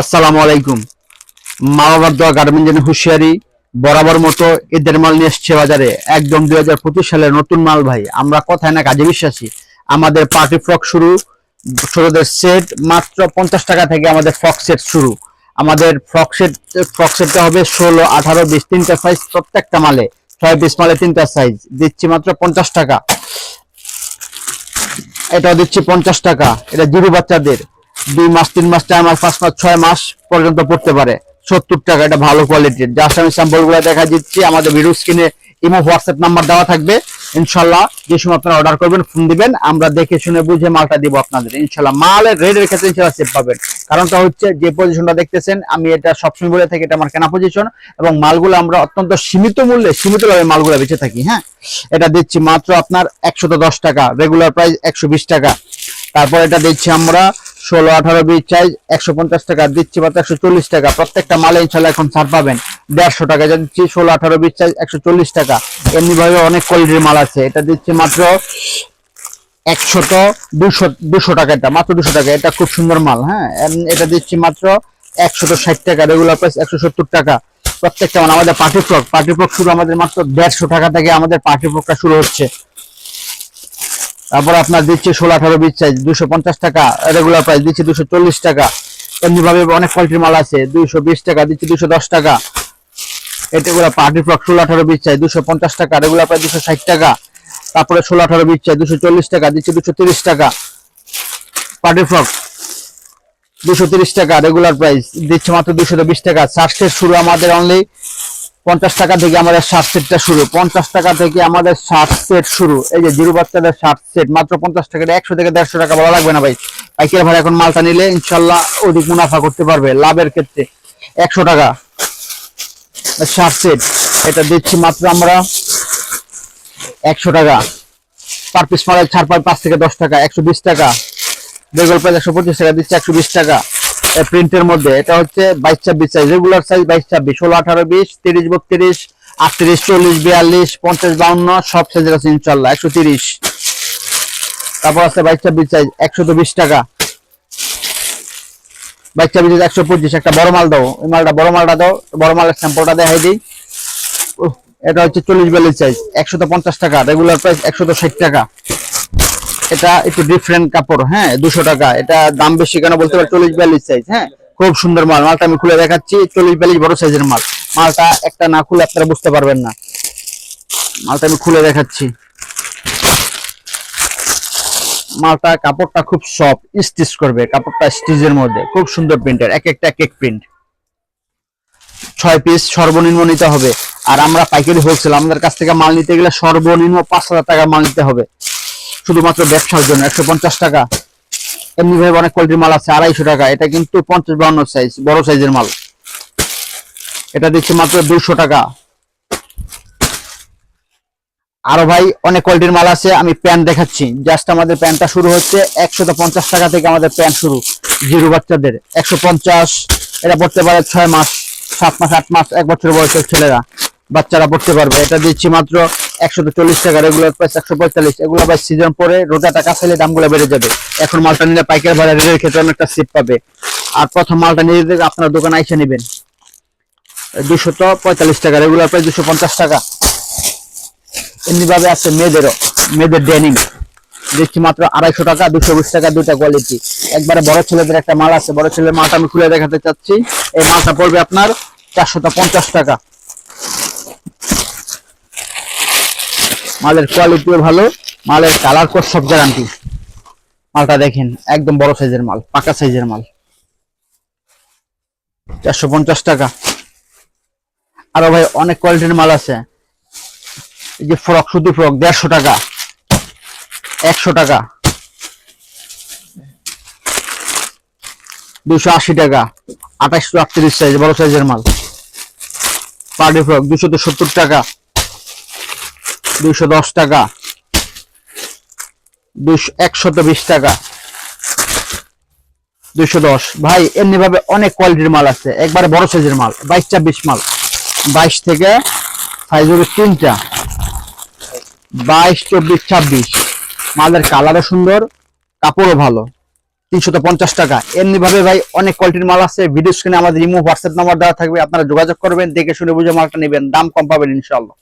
আসসালামু আলাইকুম। মা বাবার দোয়া গার্মেন্ট যেন হুঁশিয়ারি, বরাবর মতো এদের মাল নিয়ে এসছে বাজারে। একদম দুই হাজার পঁচিশ সালের নতুন মাল ভাই। আমরা কথায় না কাজে বিশ্বাসী। আমাদের পার্টি ফ্রক শুরু, ছোটদের সেট মাত্র পঞ্চাশ টাকা থেকে আমাদের ফ্রক সেট শুরু। আমাদের ফ্রক সেট, ফ্রক সেটটা হবে ষোলো, আঠারো বিশ তিনটা সাইজ প্রত্যেকটা মালে। ছয় পিস মালে তিনটা সাইজ দিচ্ছি মাত্র পঞ্চাশ টাকা। এটাও দিচ্ছি পঞ্চাশ টাকা। এটা জিরো বাচ্চাদের। দুই মাস, তিন মাস, চার মাস, পাঁচ মাস, ছয় মাস পর্যন্ত পড়তে পারে। সত্তর টাকা, এটা ভালো কোয়ালিটির যার আমি স্যাম্পলগুলো দেখা দিচ্ছি, আমাদের ভিডিও স্ক্রিনে ইমো হোয়াটসঅ্যাপ নাম্বার দেওয়া থাকবে। ইনশাল্লাহ যে সময় আপনারা অর্ডার করবেন ফোন দিবেন, আমরা দেখে শুনে বুঝে মালটা দিব আপনাদের। ইনশাল্লাহ মালের রেটের ক্ষেত্রে ইনশাল্লাহ সেভ পাবেন। কারণটা হচ্ছে, যে পজিশনটা দেখতেছেন, আমি এটা সবসময় বলে থাকি, এটা আমার কেনা পজিশন এবং মালগুলো আমরা অত্যন্ত সীমিত মূল্যে সীমিত ভাবে মালগুলো বেঁচে থাকি হ্যাঁ? এটা দিচ্ছি মাত্র আপনার একশত দশ টাকা রেগুলার প্রাইস একশো বিশ টাকা। তারপর এটা দিচ্ছি আমরা ষোলো, আঠারো, বিশ চাইজ একশো পঞ্চাশ টাকা, দিচ্ছি মাত্র একশো চল্লিশ টাকা। প্রত্যেকটা মালে ইনশাল্লাহ এখন ছাড় পাবেন। দেড়শো টাকা যা দিচ্ছি, ষোলো, আঠারো, বিশ চাইজ একশো চল্লিশ টাকা। এমনি ভাবে অনেক কোয়ালিটির মাল আছে। এটা দিচ্ছি মাত্র একশত দুশো দুশো টাকা এটা, মাত্র দুশো টাকা। এটা খুব সুন্দর মাল হ্যাঁ? এটা দিচ্ছি মাত্র একশত ষাট টাকা রেগুলার প্রাইস একশো সত্তর টাকা। প্রত্যেকটা মানে আমাদের পার্টি ফ্রক পার্টি ফ্রক শুরু আমাদের মাত্র দেড়শো টাকা থেকে আমাদের পার্টি ফ্রকটা শুরু হচ্ছে। তারপর আপনার দিচ্ছে ষোলো, আঠারো বিশ সাইজ দুশো পঞ্চাশ টাকা রেগুলার প্রাইস দিচ্ছে দুশো চল্লিশ টাকা। এমনি ভাবে অনেক কোয়ালিটির মাল আছে, দুইশো বিশ টাকা, দিচ্ছে দুশো দশ টাকা। এটা গুলো পার্টি ফ্রক ষোলো, আঠারো বিশ চাই, দুশো পঞ্চাশ টাকা রেগুলার প্রাইস দুশো ষাট টাকা। তারপরে ষোলো, আঠারো বিশ চাই, দুশো চল্লিশ টাকা, দিচ্ছে দুশো তিরিশ টাকা। পার্টি ফ্রক দুশো তিরিশ টাকা রেগুলার প্রাইস দিচ্ছে মাত্র দুশো বিশ টাকা। শার্টের শুরু আমাদের অনলি পঞ্চাশ টাকা থেকে আমাদের শার্ট সেটটা শুরু। পঞ্চাশ টাকা থেকে আমাদের শার্ট সেট শুরু। এই যে জিরো বাচ্চাদের শার্ট সেট মাত্র পঞ্চাশ টাকা একশো থেকে দেড়শো টাকা বলা লাগবে না ভাই? পাইকারি ভাড়া এখন মালটা নিলে ইনশাল্লাহ অধিক মুনাফা করতে পারবে লাভের ক্ষেত্রে। একশো টাকা শার্ট সেট এটা দিচ্ছি মাত্র আমরা একশো টাকা। পার পিস মালের ছাড় পাই পাঁচ থেকে দশ টাকা, একশো বিশ টাকা। রেগুলার প্রাইস একশো পঁচিশ টাকা, দিচ্ছে একশো বিশ টাকা। প্রিন্টের মধ্যে। এটা হচ্ছে বাইশ ছাব্বিশ সাইজ রেগুলার সাইজ বাইশ ছাব্বিশ, ষোলো, আঠারো, বিশ, তিরিশ, বত্রিশ, আটত্রিশ, চল্লিশ, বিয়াল্লিশ, পঞ্চাশ, বাউন্ন, সব সাইজের আছে ইনশাল্লাহ একশো তিরিশ। তারপর আছে বাইশ ছাব্বিশ সাইজ একশো তো বিশ টাকা। বাইশ ছাব্বিশ একশো পঁচিশ, একটা বড় মাল দাও। ওই মালটা, বড় মালটা দাও, বড় মালের স্যাম্পলটা দেখাই দিই। এটা হচ্ছে চল্লিশ বিয়াল্লিশ সাইজ একশো পঞ্চাশ টাকা রেগুলার প্রাইস একশো ষাট টাকা। এটা একটু ডিফারেন্ট কাপড় হ্যাঁ দুশো টাকা। এটা দাম বেশি কেন বলতে পারি? চল্লিশ বিয়াল্লিশ সাইজ হ্যাঁ? খুব সুন্দর মাল। মালটা আমি খুলে দেখাচ্ছি। চল্লিশ বিয়াল্লিশ বড় সাইজের মাল। মালটা একটা না খুলে আপনারা বুঝতে পারবেন না। মালটা আমি খুলে দেখাচ্ছি। মালটা কাপড়টা খুব সফট স্টিচ করবে। কাপড়টা স্টিচের মধ্যে। খুব সুন্দর প্রিন্টের এক একটা এক এক প্রিন্ট ছয় পিস সর্বনিম্ন নিতে হবে। আর আমরা পাইকারি হোলসেল আমাদের কাছ থেকে মাল নিতে গেলে সর্বনিম্ন পাঁচ হাজার টাকা মাল নিতে হবে। শুধুমাত্র ব্যবসার জন্য, একশো পঞ্চাশ টাকা। এমনি ভাবে অনেক কোয়ালিটির মাল আছে, আড়াইশো টাকা। এটা কিন্তু পঞ্চাশ বাউন্ন সাইজ বড় সাইজের মাল। এটা দিচ্ছি মাত্র দুশো টাকা। আরও ভাই অনেক কোয়ালিটির মাল আছে, আমি প্যান্ট দেখাচ্ছি। জাস্ট আমাদের প্যান্টটা শুরু হচ্ছে একশো পঞ্চাশ টাকা থেকে আমাদের প্যান্ট শুরু, জিরো বাচ্চাদের। একশো পঞ্চাশ, এটা পড়তে পারে ছয় মাস, সাত মাস, আট মাস, এক বছর বয়সের ছেলেরা, বাচ্চারা পড়তে পারবে। এটা দিচ্ছি মাত্র একশো চল্লিশ টাকা রেগুলার প্রাইস একশো পঁয়তাল্লিশ। এগুলো আবার সিজন পরে রোজা টাকা চাইলে দামগুলো বেড়ে যাবে। এখন মালটা নিলে পাইকারি ভাড়া রেটের ক্ষেত্রে অনেকটা সিট পাবে। আর প্রথম মালটা নিয়ে আপনার দোকানে আইসে নেবেন, দুশো পঁয়তাল্লিশ টাকা রেগুলার প্রাইস দুশো পঞ্চাশ টাকা। এমনি ভাবে আছে মেয়েদেরও মেয়েদের ডেনিম দিচ্ছি মাত্র আড়াইশো টাকা, দুশো বিশ টাকা, দুইটা কোয়ালিটি একবারে বড় ছেলেদের একটা মাল আছে, বড় ছেলের মালটা আমি খুলে দেখাতে চাচ্ছি। এই মালটা পড়বে আপনার চারশো পঞ্চাশ টাকা। মালের কোয়ালিটিও ভালো, মালের কালার কোড সব গ্যারান্টি মালটা দেখেন, একদম বড় সাইজের মাল, পাকা সাইজের মাল। চারশো পঞ্চাশ টাকা। আরও ভাই, অনেক কোয়ালিটির মাল আছে। এই যে ফ্রক শুধু ফ্রক দেড়শো টাকা। একশো টাকা। দুশো আশি টাকা। আঠাশশো আটত্রিশ সাইজ বড় সাইজের মাল। পার্টি ফ্রক দুশো তো সত্তর টাকা। দুশো দশ টাকা। দুশো একশত বিশ টাকা। দুশো দশ। ভাই এমনি ভাবে অনেক কোয়ালিটির মাল আছে। একবারে বড় সাইজের মাল, বাইশ ছাব্বিশ মাল। বাইশ থেকে সাইজ হবে তিনটা। বাইশ, চব্বিশ, ছাব্বিশ। মালের কালারও সুন্দর, কাপড়ও ভালো। তিনশত পঞ্চাশ টাকা। এমনি ভাবে ভাই, অনেক কোয়ালিটির মাল আছে। ভিডিও স্ক্রিনে আমাদের ইমো হোয়াটসঅ্যাপ নাম্বার দেওয়া থাকবে। আপনারা যোগাযোগ করবেন, দেখে শুনে বুঝে মালটা নেবেন। দাম কম পাবেন ইনশাল্লাহ